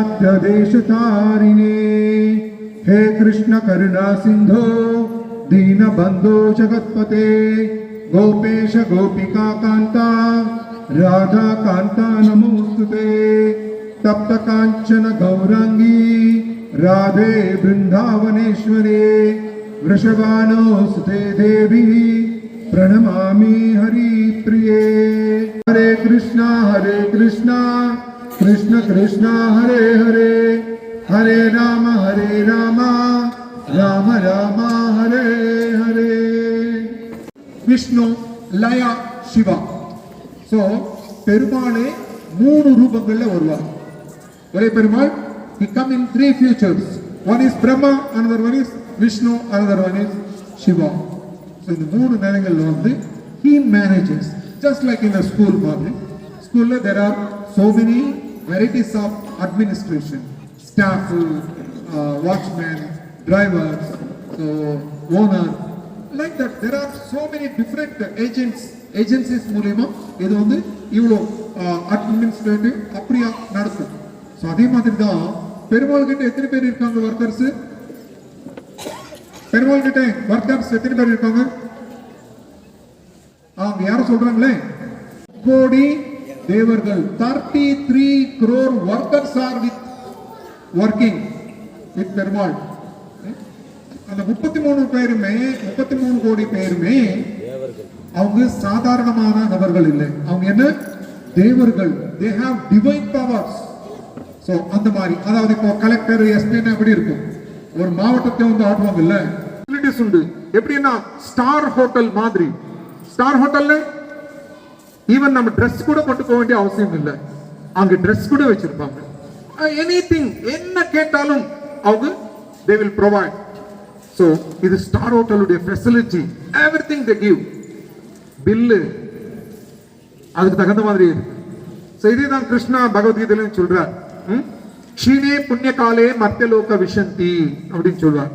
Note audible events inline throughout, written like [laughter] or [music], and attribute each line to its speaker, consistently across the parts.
Speaker 1: पात्रदेशतारिणे हे कृष्ण करुणा सिंधो दीन बंधो जगत जगत्पते। गोपेश, गोपिका कांता राधा कांता नमोस्तुते तप्त कांचन गौरांगी राधे वृंदावनेश्वरे वृषभानोस्ते देवी, प्रणमामि हरिप्रिये। हरे कृष्णा हरे कृष्णा। कृष्ण कृष्णा हरे हरे हरे राम हरे राम राम राम हरे हरे விஷ்ணு லயா சிவா ஸோ பெருமாளே மூணு ரூபங்கள்ல வருவார் ஒரே Perumal he come in three futures one is brahma another one is vishnu another one is shiva so இந்த மூணு நிலைகள்ல வந்து he manages just like in the school மாதிரி ஸ்கூல்ல there are so many varieties of administration staff uh, watchman drivers drivers so owner like that. There are so many different agents agencies மூலியமா இது வந்து இவ்வளோ administrative uh, அப்படியா நடக்கும். So அதே மாதிரி தான் பெருமாள் கிட்ட எத்தனை பேர் இருக்காங்க ஒர்க்கர்ஸ் பெருமாள் கிட்ட ஒர்க்கர்ஸ் எத்தனை பேர் இருக்காங்க? அவங்க யாரும் சொல்றாங்களே? கோடி தேவர்கள் thirty three crore workers are with working with Perumal அந்த முப்பத்தி மூணு பேருமே முப்பத்தி மூணு கோடி பேருமே அவங்க சாதாரணமான நபர்கள் இல்லை. அவங்க என்ன? தேவர்கள். They have divine powers so அந்த மாதிரி. அதாவது இப்போ கலெக்டர் எஸ்பி எப்படி இருக்கும்? ஒரு மாவட்டத்தை வந்து ஆடுவாங்க ஃபெசிலிட்டிஸ் உண்டு. எப்படின்னா ஸ்டார் ஹோட்டல் மாதிரி. ஸ்டார் ஹோட்டல்ல ஈவன் நம்ம ட்ரெஸ் கூட கொண்டு போக வேண்டிய அவசியம் இல்லை. அங்க ட்ரெஸ் கூட வச்சிருப்பாங்க. எனிதிங் என்ன கேட்டாலும் அவங்க தே வில் ப்ரொவைட் ஸோ இது star ஹோட்டலுடைய facility everything the give bill அதுக்கு தகுந்த மாதிரி இருக்கு. ஸோ இதே தான் கிருஷ்ணா பகவத்கீதையிலும் சொல்றார். ம்? க்ஷீணே புண்ணிய காலே மத்தியலோக விஷந்தி அப்படின்னு சொல்வார்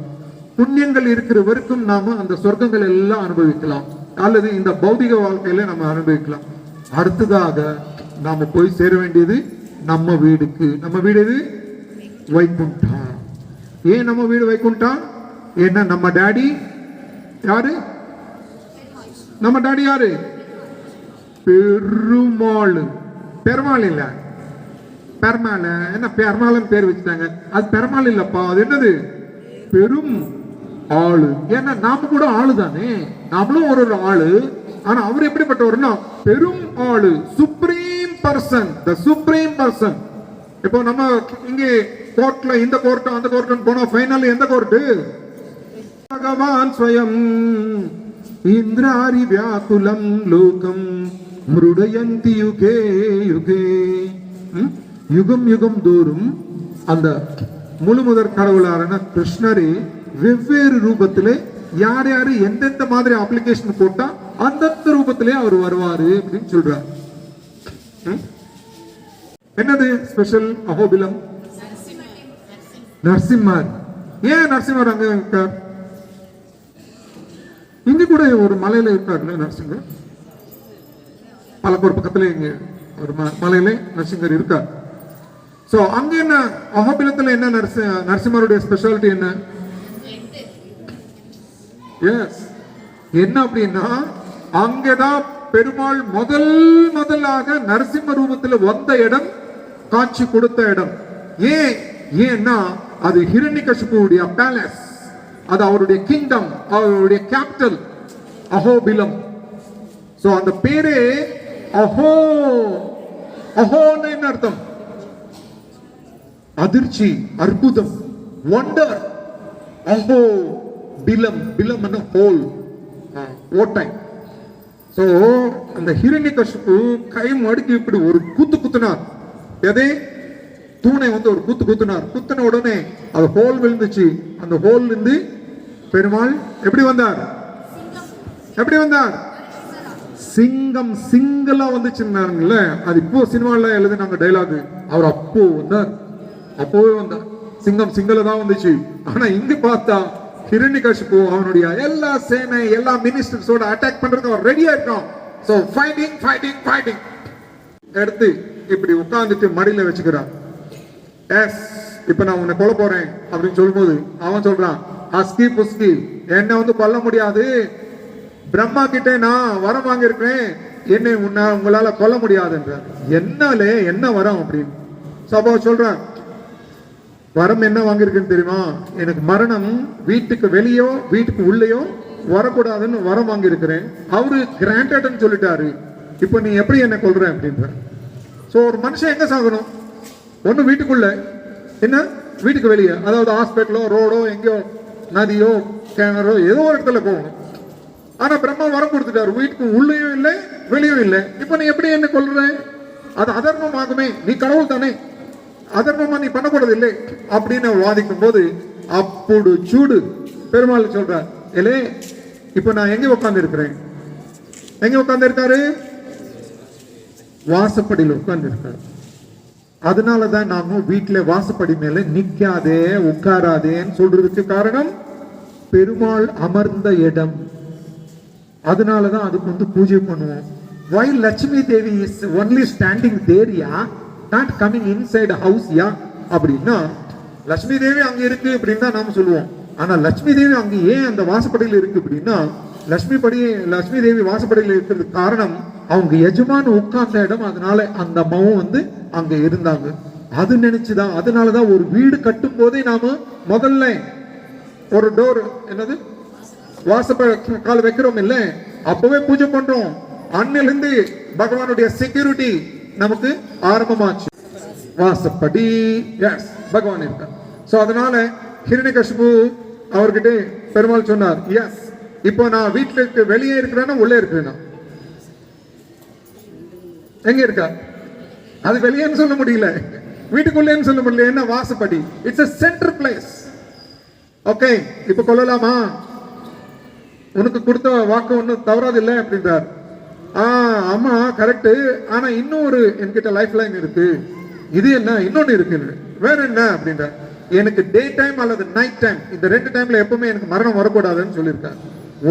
Speaker 1: புண்ணியங்கள் இருக்கிற வரைக்கும் நாம அந்த சொர்க்கங்கள் எல்லாம் அனுபவிக்கலாம். அல்லது இந்த பௌதிக வாழ்க்கையில நம்ம அனுபவிக்கலாம். அடுத்ததாக நாம போய் சேர வேண்டியது நம்ம வீடுக்கு. நம்ம வீடு எது? வைகுண்டா ஏன் நம்ம வீடு வைக்குண்டா ஏன்னா நம்ம டாடி யாரு? நம்ம டாடி யாரு? பெருமாள். பெருமாள் இல்ல. பெருமாள். என்ன பெருமாள்னு பேர் வச்சுட்டாங்க. அது பெருமாள் இல்லப்பா. அது என்னது? பெரும் ஆளு. ஏன்னா நாம கூட ஆளு தானே நாமளும் ஒரு ஒரு ஆளு. ஆனா அவர் எப்படிப்பட்டவர்னா பெரும் ஆளு supreme person the supreme person இப்போ நம்ம இங்கே கோர்ட்ல இந்த கோர்ட் அந்த கோர்ட் போனோம் ஃபைனல் எந்த கோர்ட் பகவான் ஸ்வயம். இந்திராரி வியாக்குலம் லோகம். மிருடயந்தி யுகே யுகே. யுகம் யுகம் தோறும் அந்த முழு முதற் கடவுளாரான கிருஷ்ணரே வெவ்வேறு ரூபத்திலே யார் யாரு எந்தெந்த மாதிரி அப்ளிகேஷன் போட்டா அந்தந்த ரூபத்திலே அவர் வருவாரு அப்படின்னு சொல்றார். என்னது ஸ்பெஷல் அகோபிலம்? நரசிம்மர். ஏன் நரசிம்மர் அங்க இருக்கார்? இங்க கூட ஒரு மலையில இருக்காருல்ல நரசிங்கர் பலப்பூர் பக்கத்துல இங்க ஒரு ம- மலையில நரசிங்கர் இருக்கார். சோ அங்க என்ன அகோபிலத்துல என்ன நரசி நரசிம்மருடைய ஸ்பெஷாலிட்டி என்ன? எஸ் என்ன அப்படின்னா அங்கதான் பெருமாள் முதல் முதலாக நரசிம்ம ரூபத்துல வந்த இடம் காட்சி கொடுத்த இடம். ஏன்? ஏன்னா அது ஹிரண்யகசிபுவுடைய பேலஸ் அது அவருடைய கிங்டம் அவருடைய கேபிட்டல் அஹோபிலம் சோ அந்த பேரே அஹோ அஹோன்னு என்ன அர்த்தம்? அதிர்ச்சி அற்புதம் ஒண்டர் அஹோ பிலம் பிலம் ஹோல் ஓட்டை அந்த ஹிரண்ய கஷ்பு கை மடுக்கி இப்படி ஒரு குத்து குத்துனார். எதே? தூணை வந்து ஒரு குத்து குத்துனார். குத்துன உடனே அது ஹோல் விழுந்துச்சு. அந்த ஹோல் இருந்து பெருமாள் எப்படி வந்தார்? எப்படி வந்தார்? சிங்கம் சிங்கலா வந்துச்சுன்னாருங்கல்ல அது இப்போ சினிமால எழுதினாங்க டைலாக் அவர் அப்போ வந்தார். அப்போவே வந்தார். சிங்கம் சிங்கல தான் வந்துச்சு. ஆனா இங்க பார்த்தா ஹிரண்யகசிபு அவனுடைய எல்லா சேனை எல்லா மினிஸ்டர்ஸோட அட்டாக் பண்றதுக்கு அவன் ரெடியா இருக்கான். சோ ஃபைட்டிங் ஃபைட்டிங் ஃபைட்டிங் எடுத்து இப்படி உட்கார்ந்துட்டு மடியில வச்சுக்கிறான். எஸ் இப்ப நான் உன்னை கொல்ல போறேன் அப்படின்னு சொல்லும்போது அவன் சொல்றான் அஸ்கி புஸ்கி என்னை வந்து கொல்ல முடியாது. பிரம்மா கிட்டே நான் வரம் வாங்கியிருக்கிறேன். என்னை உன்னை உங்களால கொல்ல முடியாதுன்றார். என்னாலே? என்ன வரம்? அப்படின்னு. சபா சொல்றான் வரம் என்ன வாங்கியிருக்குன்னு தெரியுமா? எனக்கு மரணம் வீட்டுக்கு வெளியோ வீட்டுக்கு உள்ளேயோ வரக்கூடாதுன்னு வரம் வாங்கியிருக்கிறேன். அவரு கிராண்டட்னு சொல்லிட்டாரு. இப்போ நீ எப்படி என்ன கொள்ற அப்படின்ற. ஸோ ஒரு மனுஷன் எங்க சாகணும்? ஒன்று வீட்டுக்குள்ள. என்ன? வீட்டுக்கு வெளியே. அதாவது ஹாஸ்பிட்டலோ ரோடோ எங்கேயோ நதியோ கிணறோ ஏதோ ஒரு இடத்துல போகணும். ஆனால் பிரம்மா வரம் கொடுத்துட்டாரு. வீட்டுக்கு உள்ளேயும் இல்லை வெளியும் இல்லை. இப்போ நீ எப்படி என்ன கொள்ற அது அதர்மமாகுமே. நீ கடவுள் தானே அதர்மமா நீ பண்ணக்கூடாது இல்லை அப்படின்னு வாதிக்கும் போது அப்போடு சூடு. பெருமாள் சொல்றார் ஏலே இப்போ நான் எங்க உட்கார்ந்து இருக்கிறேன் எங்க உட்கார்ந்து இருக்காரு வாசப்படியில் உட்கார்ந்து இருக்காரு அதனாலதான் நாம வீட்டுல வாசப்படி மேல நிக்காதே உட்காராதேன்னு சொல்றதுக்கு காரணம் பெருமாள் அமர்ந்த இடம். அதனாலதான் அதுக்கு வந்து பூஜை பண்ணுவோம். Why Lakshmi Devi is only standing தேரியா not coming inside house yeah அப்படின்னா லட்சுமி தேவி அங்க இருக்கு அப்படின்னு தான் நாம சொல்லுவோம். ஆனா லட்சுமி தேவி அங்க ஏன் அந்த வாசப்படையில் இருக்கு அப்படின்னா லட்சுமி படி லட்சுமி தேவி வாசப்படையில் இருக்கிறதுக்கு காரணம் அவங்க எஜமான் உட்கார்ந்த இடம் அதனால அந்த அம்மாவும் வந்து அங்க இருந்தாங்க. அது நினைச்சுதான் அதனாலதான் ஒரு வீடு கட்டும் போதே நாம முதல்ல ஒரு டோர் என்னது? வாசப்ப கால் வைக்கிறோம் இல்ல? அப்பவே பூஜை பண்றோம். அண்ணிலிருந்து பகவானுடைய செக்யூரிட்டி நமக்கு ஆரம்பமாச்சு. வாசப்படி. எஸ் பகவான் இருக்கார். ஸோ அதனால ஹிரண்யகசிபு அவர்கிட்ட பெருமாள் சொன்னார் எஸ் இப்போ நான் வீட்டுக்கு வெளியே இருக்கிறேன்னா உள்ளே இருக்கிறேனா எங்க இருக்கா அது வெளியேன்னு சொல்ல முடியல. வீட்டுக்குள்ளேன்னு சொல்ல முடியல. என்ன வாசப்படி? It's a centre place okay இப்ப கொள்ளலாமா உனக்கு கொடுத்த வாக்கு ஒன்றும் தவறாது இல்லை அப்படின்றார். ஆ ஆமா கரெக்ட் ஆனா இன்னும் ஒரு என்கிட்ட லைஃப் லைன் இருக்கு. இது என்ன? இன்னொன்னு இருக்கு. வேற என்ன அப்படின்ற எனக்கு டே டைம் அல்லது நைட் டைம் இந்த ரெண்டு டைம்ல எப்பவுமே எனக்கு மரணம் வரக்கூடாதுன்னு சொல்லியிருக்காரு.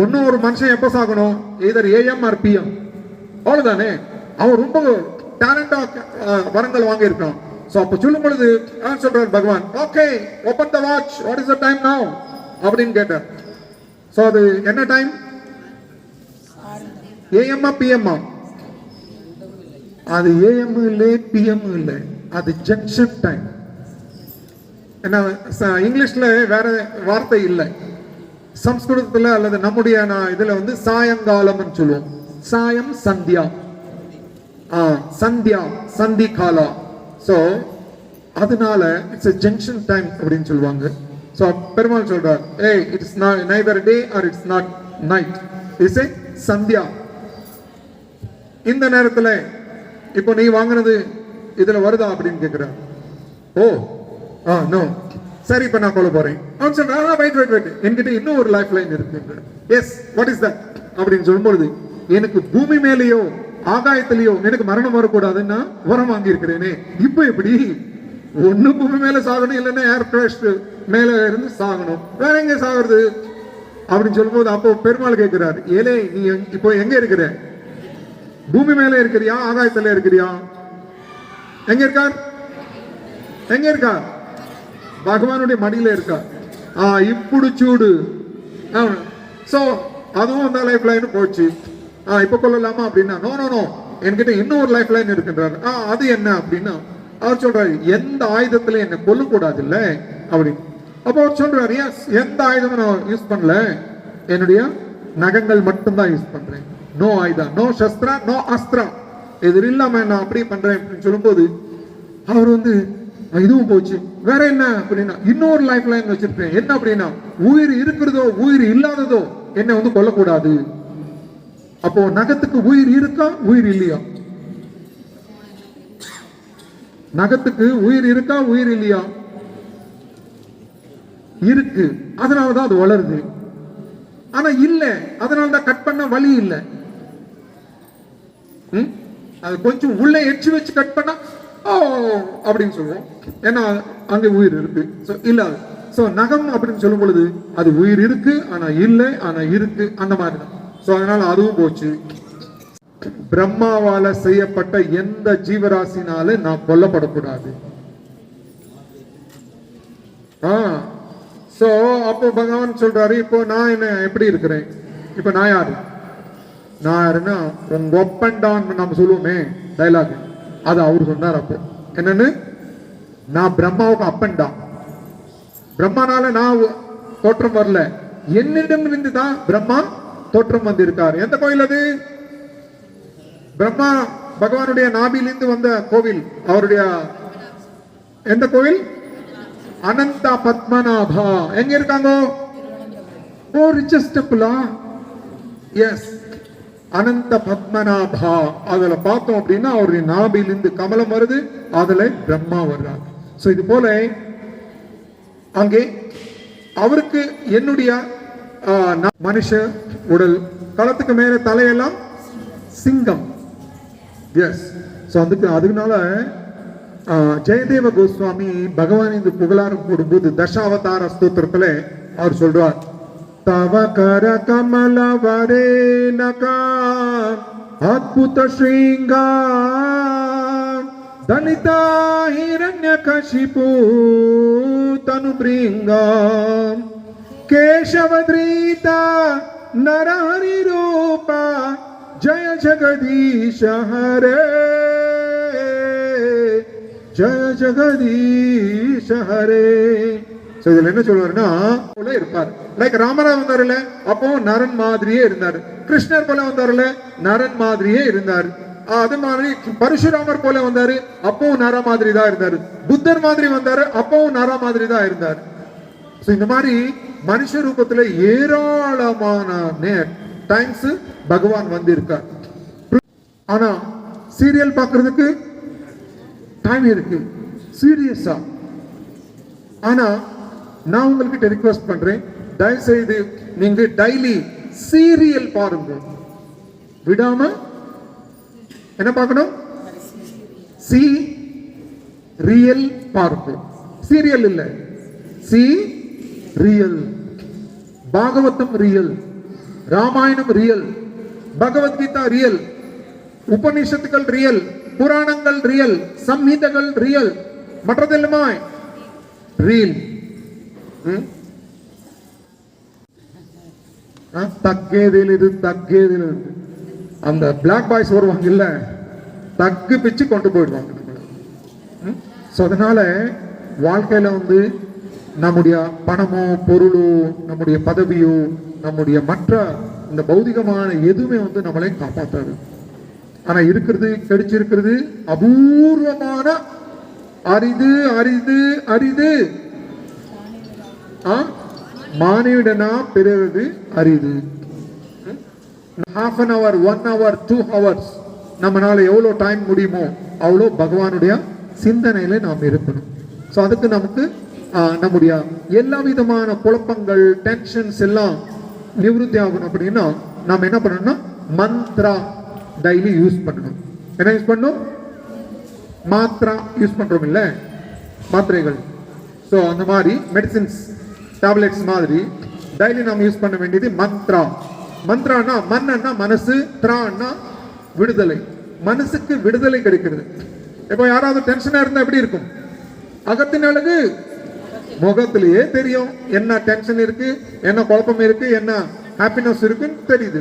Speaker 1: ஒன்னும் ஒரு மனுஷன் எப்போ சாகணும்? இதர் ஏஎம் ஆர் பிஎம் அவ்வளவுதானே? அவன் ரொம்ப டேலண்டா வரங்கள் வாங்கியிருக்கான். ஸோ அப்போ சொல்லும் பொழுது நான் சொல்றார் பகவான் okay open the watch what is the time now அப்படின்னு கேட்டார். ஸோ அது என்ன டைம் ஏஎம்மா பிஎம்மா? அது ஏஎம் இல்லை பிஎம் இல்லை. அது ஜங்ஷன் டைம் என்ன ச- இங்கிலீஷ்ல வேற வார்த்தை இல்லை. சம்ஸ்கிருதத்துல அல்லது நம்முடைய நான் இதுல வந்து சாயங்காலம்னு சொல்லுவோம். சாயம் சந்தியா. ஆ, சந்தியா சந்தி காலா ஸோ அதனால இட்ஸ் எ ஜங்ஷன் டைம் அப்படின்னு சொல்லுவாங்க. ஸோ பெருமாள் சொல்றார் ஏய் it's not neither day or it's not night it's a Sandhya. இந்த நேரத்தில் இப்போ நீ வாங்கினது இதில் வருதா அப்படின்னு கேட்குறேன் ஓ ஆ நோ சரி இப்போ நான் கொள்ள போகிறேன் அவன் சொல்றான் வெயிட் வெயிட் வெயிட் என்கிட்ட இன்னும் ஒரு லைஃப் லைன் இருக்கு. எஸ் வாட் இஸ் தட் அப்படின்னு சொல்லும்பொழுது எனக்கு பூமி மேலேயோ ஆகாயத்திலேயோ எனக்கு மரணம் வரக்கூடாதுன்னா உரம் வாங்கியிருக்கிறேனே. இப்போ எப்படி? ஒன்று பூமி மேலே சாகணும் இல்லைன்னா ஏர் கிராஷ் மேலே இருந்து சாகணும். வேற எங்கே சாகிறது? அப்படின்னு சொல்லும்போது அப்போ பெருமாள் கேட்கிறார் ஏலே நீ இப்போ எங்கே இருக்கிற? பூமி மேலே இருக்கிறியா? ஆகாயத்துல இருக்கிறியா? எங்க இருக்கார்? எங்க இருக்கார்? பகவானுடைய மடியில இருக்கார். ஆ இப்படி சூடு. ஸோ அதுவும் அந்த லைஃப் லைன் போச்சு. ஆ இப்போ கொள்ளலாமா அப்படின்னா நோ நோ நோ என்கிட்ட இன்னும் ஒரு லைஃப் லைன் இருக்கின்றார். ஆ அது என்ன அப்படின்னா அவர் சொல்றாரு எந்த ஆயுதத்துல என்ன கொல்லக்கூடாது இல்ல அப்படின்னு. அப்போ அவர் சொல்றாரு எந்த ஆயுதமும் நான் யூஸ் பண்ணல. என்னுடைய நகங்கள் மட்டும்தான் யூஸ் பண்றேன். நோ ஆயுதா நோ சஸ்திரா நோ அஸ்திரா இது இல்லாம நான் அப்படியே பண்றேன் அப்படின்னு சொல்லும்போது அவர் வந்து இதுவும் போச்சு. வேற என்ன அப்படின்னா இன்னொரு லைஃப் லைன் வச்சிருப்பேன். என்ன அப்படின்னா உயிர் இருக்கிறதோ உயிர் இல்லாததோ என்னை வந்து கொல்லக்கூடாது. அப்போ நகத்துக்கு உயிர் இருக்கா உயிர் இல்லையா? நகத்துக்கு உயிர் இருக்கா உயிர் இல்லையா? இருக்கு. அதனாலதான் அது வளருது. ஆனா இல்ல. அதனாலதான் கட் பண்ண வழி இல்லை. அது கொஞ்சம் உள்ளே எச்சு வச்சு கட் பண்ணா ஓ அப்படின்னு சொல்லுவோம். ஏன்னா அங்கே உயிர் இருக்கு. ஸோ இல்ல. சோ நகம் அப்படின்னு சொல்லும் பொழுது அது உயிர் இருக்கு ஆனா இல்லை ஆனா இருக்கு அந்த மாதிரி தான். சோ அதனால அதுவும் போச்சு. பிரம்மாவால செய்யப்பட்ட எந்த ஜீவராசினால நான் கொல்லப்படக்கூடாது? ஆ. சோ அப்போ பகவான் சொல்றாரு இப்போ நான் என்ன எப்படி இருக்கிறேன்? இப்போ நான் யாரு? நான் யாருன்னா உங்க ஒப்பண்டான் நம்ம சொல்லுவோமே டைலாக் அது அவர் சொன்னார் அப்போ. என்னன்னு? நான் பிரம்மாவுக்கு அப்பன்டான் பிரம்மானால நான் தோற்றம் வரல. என்னிடம் இருந்து தான் பிரம்மா தோற்றம் வந்திருக்கார். எந்த கோயில் அது? பிரம்மா பகவானுடைய நாபிலிருந்து வந்த கோவில் அவருடைய எந்த கோவில்? அனந்த பத்மநாபா. எங்க இருக்காங்க? ஓ ரிச்சஸ்ட் டெம்பிளா எஸ் அனந்த பத்மநாபா. அதுல பார்த்தோம் அப்படின்னா அவருடைய நாபிலிருந்து கமலம் வருது அதுல பிரம்மா வர்றார். ஸோ இது போல அங்கே அவருக்கு என்னுடைய மனுஷ உடல் களத்துக்கு மேல தலையெல்லாம் சிங்கம். எஸ் ஸோ அதுக்கு அதுக்குனால ஜெயதேவ கோஸ்வாமி பகவான் இந்த புகழாரம் போடும்போது தசாவதார ஸ்தோத்திரத்தில் அவர் சொல்றார். तव करकमलवरेणका अद्भुतशृङ्गा दलिता हिरण्यकशिपू नर हरि रूप। जय जगदीश हरे। जय जगदीश हरे। ஸோ இதுல என்ன சொல்லுவாருன்னா போல இருப்பார். லைக் ராமராவ் வந்தாருல அப்போ நரன் மாதிரியே இருந்தார். கிருஷ்ணர் போல வந்தாருல நரன் மாதிரியே இருந்தார். அது மாதிரி பரசுராமர் போல வந்தாரு அப்பவும் நர மாதிரி தான் இருந்தாரு. புத்தர் மாதிரி வந்தாரு அப்பவும் நர மாதிரி தான் இருந்தார். இந்த மாதிரி மனுஷ ரூபத்துல ஏராளமான நேர் டைம்ஸ் பகவான் வந்திருக்கார். ஆனா சீரியல் பாக்குறதுக்கு டைம் இருக்கு. சீரியஸா ஆனா நான் உங்கள்கிட்ட ரிக்வெஸ்ட் பண்றேன். தயவுசெய்து நீங்க டெய்லி சீரியல் பாருங்க. விடாம என்ன பார்க்கணும்? சி ரியல் பாருங்க. சீரியல் இல்ல. See real Bhagavatam real Ramayanam real Bhagavad Gita real உபனிஷத்துக்கள் ரியல் புராணங்கள் ரியல் சம்ஹிதங்கள் ரியல் மற்றதெல்லாமாய் ரீல் தக்கேதில் தக்கேதில் அந்த பிளாக் பாய்ஸ் வருவாங்க இல்ல தக்கு பிச்சு கொண்டு போயிடுவாங்க ஸோ அதனால வாழ்க்கையில வந்து நம்முடைய பணமோ பொருளோ நம்முடைய பதவியோ நம்முடைய மற்ற இந்த பௌதிகமான எதுவுமே வந்து நம்மளை காப்பாற்றாது ஆனா இருக்கிறது கிடைச்சிருக்கிறது அபூர்வமான அரிது அரிது அரிது மானிடனா பிறகு அரிது. Half an hour one hour two hours நம்மளால எவ்வளோ டைம் முடியுமோ அவ்வளோ பகவானுடைய சிந்தனையில நாம் இருக்கணும். ஸோ அதுக்கு நமக்கு நம்முடைய எல்லா விதமான குழப்பங்கள் டென்ஷன்ஸ் எல்லாம் நிவர்த்தி ஆகணும் அப்படின்னா நாம் என்ன பண்ணணும்னா மந்த்ரா டெய்லி யூஸ் பண்ணணும். என்ன யூஸ் பண்ணணும்? மாத்ரா யூஸ் பண்ணுறோம் இல்லை? மாத்திரைகள் ஸோ அந்த மாதிரி மெடிசின்ஸ் டேப்லெட்ஸ் மாதிரி டெய்லி நாம் யூஸ் பண்ண வேண்டியது மந்த்ரா மந்த்ரானா மன்னன்னா மனசு திரான்னா விடுதலை மனசுக்கு விடுதலை கிடைக்கிறது இப்போ யாராவது டென்ஷனாக இருந்தால் எப்படி இருக்கும் அகத்தின் அழகு முகத்திலேயே தெரியும் என்ன டென்ஷன் இருக்கு என்ன குழப்பம் இருக்கு என்ன ஹாப்பினஸ் இருக்குன்னு தெரியுது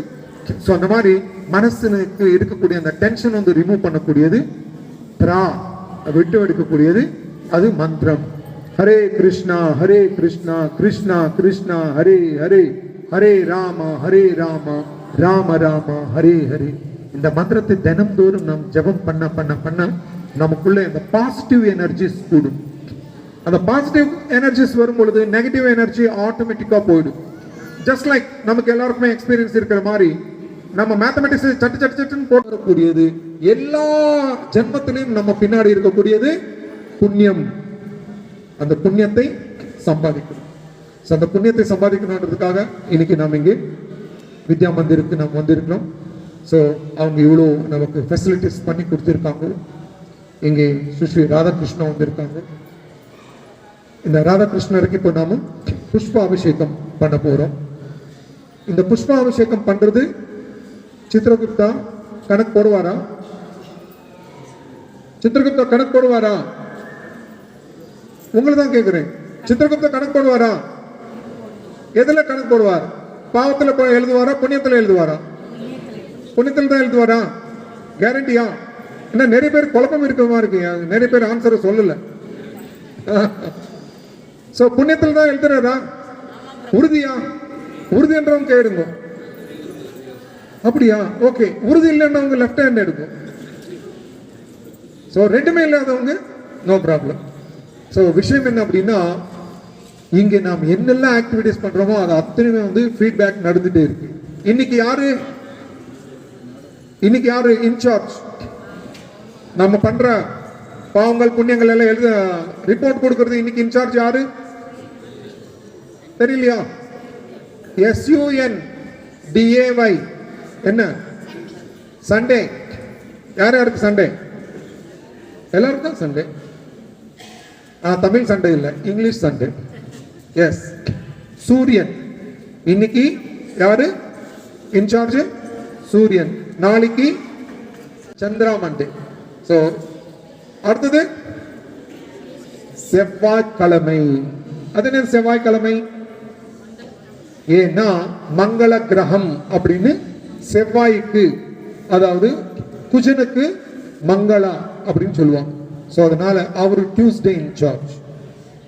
Speaker 1: ஸோ அந்த மாதிரி மனசுக்கு இருக்கக்கூடிய அந்த டென்ஷன் வந்து ரிமூவ் பண்ணக்கூடியது திரா விட்டு எடுக்கக்கூடியது அது மந்திரம் ஹரே கிருஷ்ணா ஹரே கிருஷ்ணா கிருஷ்ணா கிருஷ்ணா ஹரே ஹரே ஹரே ராம ஹரே ராம ராம ராம ஹரே ஹரே. இந்த மந்திரத்தை தினம்தோறும் நாம் ஜெபம் பண்ண பண்ண பண்ண நமக்குள்ள இந்த பாசிட்டிவ் எனர்ஜிஸ் கூடும். அந்த பாசிட்டிவ் எனர்ஜிஸ் வரும் பொழுது நெகட்டிவ் எனர்ஜி ஆட்டோமேட்டிக்காக போயிடும். ஜஸ்ட் லைக் நமக்கு எல்லாருக்குமே எக்ஸ்பீரியன்ஸ் இருக்கிற மாதிரி நம்ம மேத்தமெட்டிக்ஸ் சட்டு சட்டு சட்டுன்னு போடக்கூடியது எல்லா ஜென்மத்திலையும் நம்ம பின்னாடி இருக்கக்கூடியது புண்ணியம். அந்த புண்ணியத்தை சம்பாதிக்கணும். ஸோ அந்த புண்ணியத்தை சம்பாதிக்கணுன்றதுக்காக இன்னைக்கு நாம் இங்கே வித்யா மந்திருக்கு நாம் வந்திருக்கிறோம். ஸோ அவங்க இவ்வளோ நமக்கு ஃபெசிலிட்டிஸ் பண்ணி கொடுத்துருக்காங்க. இங்கே சுஸ்ரீ ராதாகிருஷ்ணா வந்திருக்காங்க. இந்த ராதாகிருஷ்ணருக்கு இப்போ நாம் புஷ்பாபிஷேகம் பண்ண போறோம். இந்த புஷ்பாபிஷேகம் அபிஷேகம் சித்திரகுப்தா கணக்கு போடுவாரா? சித்திரகுப்தா கணக்கு போடுவாரா? உங்களை தான் கேட்கிறேன் சித்திரகுப்த கணக்கு போடுவாரா? எதுல கணக்கு போடுவார்? பாவத்தில் எழுதுவாரா? புண்ணியத்தில் எழுதுவாரா? புண்ணியத்தில் தான் எழுதுவாரா கேரண்டியா என்ன நிறைய பேர் குழப்பம் இருக்கிற மாதிரி இருக்கு நிறைய பேர் ஆன்சரை சொல்லல. ஸோ புண்ணியத்தில் தான் எழுதுறாரா? உறுதியா? உறுதி என்றவங்க கேடுங்க அப்படியா? ஓகே உறுதி இல்லைன்னவங்க லெஃப்ட் ஹேண்ட் எடுக்கும். ஸோ ரெண்டுமே இல்லாதவங்க நோ ப்ராப்ளம் ஸோ விஷயம் என்ன அப்படின்னா இங்கே நாம் என்னெல்லாம் ஆக்டிவிட்டிஸ் பண்றோமோ அது அத்தனையுமே வந்து ஃபீட்பேக் நடந்துகிட்டே இருக்கு. இன்னைக்கு யாரு? இன்னைக்கு யாரு இன்சார்ஜ் நம்ம பண்ற பாவங்கள் புண்ணியங்கள் எல்லாம் எழுத ரிப்போர்ட் கொடுக்கறது இன்னைக்கு இன்சார்ஜ் யாரு? தெரியலையா? எஸ்யூஎன் டிஏஒய் என்ன? சண்டே யார் யாருக்கு சண்டே எல்லாருக்கும் தான் சண்டே தமிழ் சண்டே இல்லை. English Sunday. எஸ் சூரியன். இன்னைக்கு யாரு? இன்சார்ஜ் சூரியன். நாளைக்கு சந்திரா மண்டே. ஸோ அடுத்தது? செவ்வாய்க்கிழமை. அது என்ன செவ்வாய்க்கிழமை? ஏன்னா மங்கள கிரகம் அப்படின்னு செவ்வாய்க்கு அதாவது குஜனுக்கு மங்களா அப்படின்னு சொல்லுவாங்க. ஸோ அதனால அவர் டியூஸ்டே இன்சார்ஜ்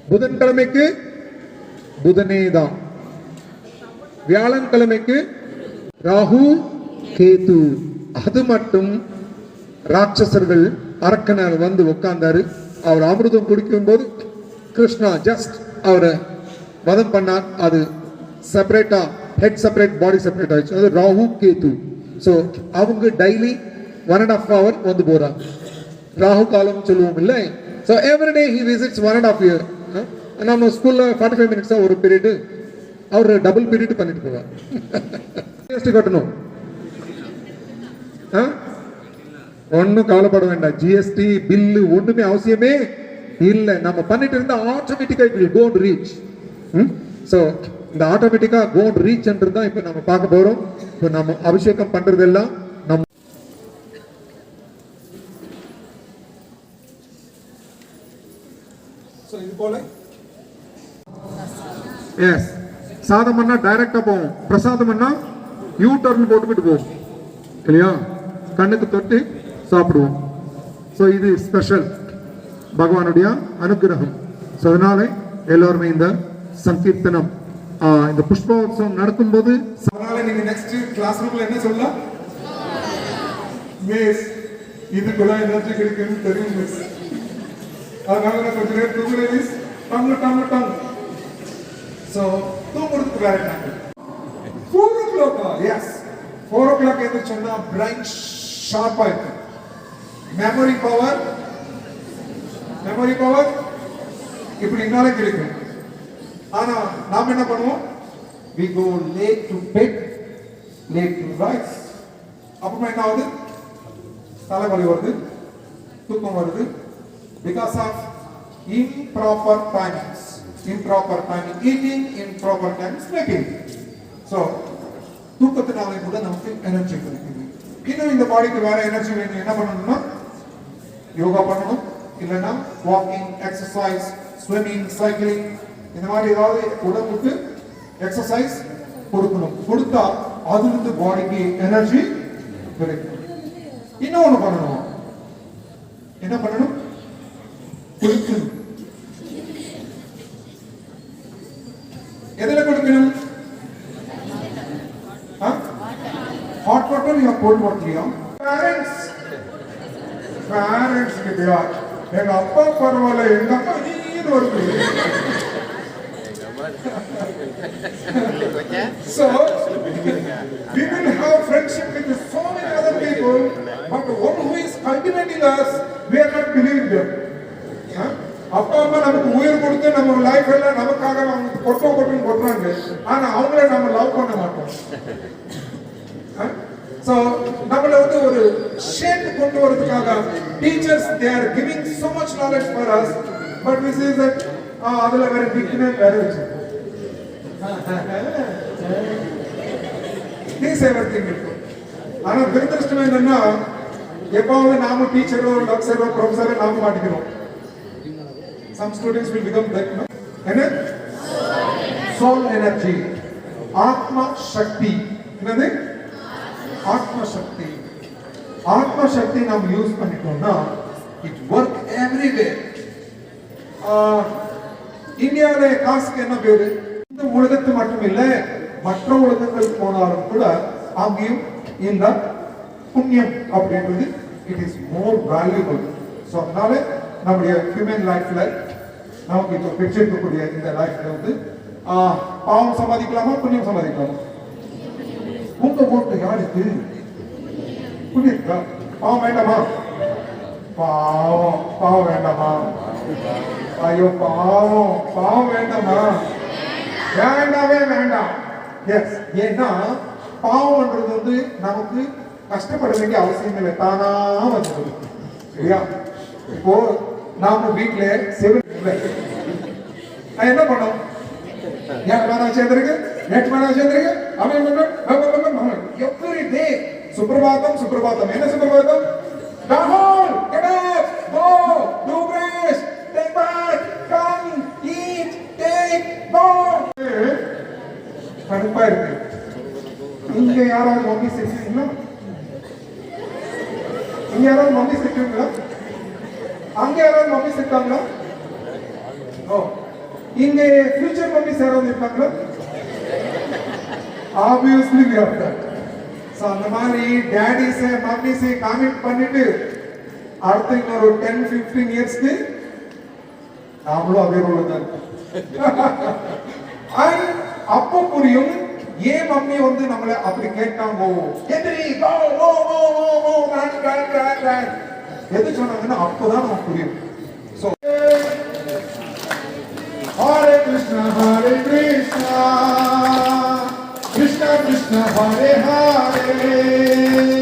Speaker 1: புதன்கிழமைக்கு புதனே தான் வியாழன்கிழமைக்கு ராகு கேது. அது மட்டும் ராட்சசர்கள் அரக்கனர் வந்து உட்கார்ந்தாரு. அவர் அமிர்தம் குடிக்கும் போது கிருஷ்ணா ஜஸ்ட் அவரை வதம் பண்ணார். அது செப்பரேட்டா ஹெட் செப்பரேட் பாடி செப்பரேட் ஆயிடுச்சு. அது ராகு கேது. ஸோ அவங்க daily one and half hour வந்து போறாங்க. ராகு காலம் சொல்லுவோம் இல்லை. So everyday he visits one and half year நம்ம ஸ்கூலில் ஃபார்ட்டி ஃபைவ் மினிட்ஸாக ஒரு பீரியடு அவர் டபுள் பீரியட் பண்ணிட்டு போவார். [laughs] ஜிஎஸ்டி கட்டணும். ஒன்றும் கவலைப்பட வேண்டாம். ஜிஎஸ்டி பில்லு ஒன்றுமே அவசியமே இல்லை. நம்ம பண்ணிட்டு இருந்தால் ஆட்டோமேட்டிக்காக it will cone reach so இந்த ஆட்டோமேட்டிக்காக கோன் ரீச்ன்றது தான் இப்போ நம்ம பார்க்க போகிறோம் இப்போ நம்ம அபிஷேகம் பண்ணுறதெல்லாம் நம்ம ஸோ இது போல எஸ் சாதம் பண்ணா டைரக்டா போவோம். பிரசாதம் பண்ணா யூ டர்ன் போட்டுக்கிட்டு போகும் இல்லையா? கண்ணுக்கு தொட்டு சாப்பிடுவோம். ஸோ இது ஸ்பெஷல் பகவானுடைய அனுகிரகம். ஸோ அதனால எல்லோருமே இந்த சங்கீர்த்தனம் இந்த புஷ்போத்சவம் நடக்கும்போது
Speaker 2: அதனால நீங்க நெக்ஸ்ட் கிளாஸ் ரூம்ல என்ன சொல்லலாம்? மிஸ் இதுக்குள்ள எனர்ஜி கிடைக்குன்னு தெரியும் மிஸ் அதனால நான் கொஞ்ச நேரம் தூங்குறேன் மிஸ் டங்கு டங்கு டங்கு. ஸோ தூங்குறதுக்கு வேற time four o'clock yes four o'clock எந்திரிச்சோம்னா brain ஷார்ப்பா இருக்கும் மெமரி பவர் மெமரி பவர் இப்படி நாளைக்கு இருக்கு ஆனா நாம என்ன பண்ணுவோம் we go late to bed late to rise அப்புறமா என்ன ஆகுது தலைவலி வருது தூக்கம் வருது because of improper timings improper timing eating improper time sleeping. So தூக்கத்தினாலே கூட நமக்கு எனர்ஜி கிடைக்குது. இன்னும் இந்த பாடிக்கு வேற எனர்ஜி வேணும். என்ன பண்ணணும்னா யோகா பண்ணணும். இல்லைன்னா வாக்கிங் எக்ஸசைஸ் ஸ்விம்மிங் சைக்கிளிங் இந்த மாதிரி ஏதாவது உடம்புக்கு எக்ஸசைஸ் கொடுக்கணும். கொடுத்தா அதுலேருந்து பாடிக்கு எனர்ஜி கிடைக்கும். இன்னொன்னு பண்ணணும். என்ன பண்ணணும்? குளிக்கணும் எதுல குளிக்கணும் ஹாட் வாட்டர் முக்கியம் கோல்ட் வாட்டர் பேரண்ட்ஸ் பேரண்ட்ஸ் கிட்டயா எங்க அப்பா பரவாயில்ல எங்க அப்பா நீர் வருது so we will have friendship with so many other people but the one who is cultivating us we are not believing them. Huh? அப்பா அம்மா நமக்கு உயிர் கொடுத்து நம்ம லைஃப் எல்லாம் நமக்காக அவங்க கொட்டோ கொட்டுன்னு கொட்டுறாங்க. ஆனா அவங்கள நம்ம லவ் பண்ண மாட்டோம். ஸோ நம்மள வந்து ஒரு ஷேப் கொண்டு வரதுக்காக teachers they are giving so much knowledge for us but we is that
Speaker 1: uh, அதுல வேற பிக்னு வேற வச்சு ப்ளீஸ் எவர் திங் இருக்கும் ஆனா துரதிருஷ்டம் என்னன்னா எப்பாவது நாம டீச்சரோ டாக்டரோ ப்ரொஃபஸரோ நாம மாட்டிக்கிறோம். Some students will become that என்ன? சோல் எனர்ஜி ஆத்மா சக்தி. என்னது? ஆத்மசக்தி. சக்தி ஆத்ம சக்தி யூஸ் பண்ணிட்டோம்னா இட் ஒர்க் எவ்ரிவே இந்தியாவில காசுக்கு என்ன பேரு? இந்த உலகத்து மட்டும் இல்ல மற்ற உலகங்கள் போனாலும் கூட அங்கேயும் இந்த புண்ணியம் அப்படின்றது it is more valuable so அதனால நம்முடைய ஹியூமன் லைஃப்ல நமக்கு இப்போ பெற்றிருக்கக்கூடிய இந்த லைஃப்ல வந்து ஆஹ், பாவம் சம்பாதிக்கலாமா புண்ணியம் சம்பாதிக்கலாமா? உங்க ஓட்டு யாருக்கு புரியுதா? பாவம் வேண்டாமா? பாவம் பாவம் வேண்டாமா? ஐயோ பாவம் பாவம் வேண்டாமா? வேண்டாமே வேண்டாம். எஸ் ஏன்னா பாவம்ன்றது வந்து நமக்கு கஷ்டப்பட வேண்டிய அவசியம் இல்லை. தானா வந்து சரியா? இப்போ நாம வீட்டுல செவில் என்ன பண்ணோம்? ஏன் வேற சேர்ந்திருக்கு நெட் வேணா சேர்ந்திருக்கு அவன் எவ்ரி டே சுப்பிரபாதம் சுப்பிரபாதம் என்ன Suprabhatam Rahul, get up, go, do brush, take bath, come, eat, take, go. கடுப்பா இங்க யாராவது மம்மி செஞ்சீங்களா இங்க யாராவது மம்மி செஞ்சீங்களா அங்க யாராவது மம்மி செஞ்சாங்களா ஓ. இங்க ஃபியூச்சர் மம்மிஸ் யாராவது obviously we have done so அந்த மாதிரி டேடிஸ் மம்மிஸை காமெண்ட் பண்ணிட்டு அடுத்து இன்னொரு டென் ஃபிஃப்டீன் இயர்ஸ்க்கு நாமளும் அதே ரோல் தான் [laughs] அப்போ புரியும் ஏன் மம்மி வந்து நம்மளை அப்படி கேட்டாங்க? எதிரி எது சொன்னாங்கன்னா அப்போதான் நமக்கு புரியும். ஹரே கிருஷ்ணா ஹரே கிருஷ்ணா. Hare Hare,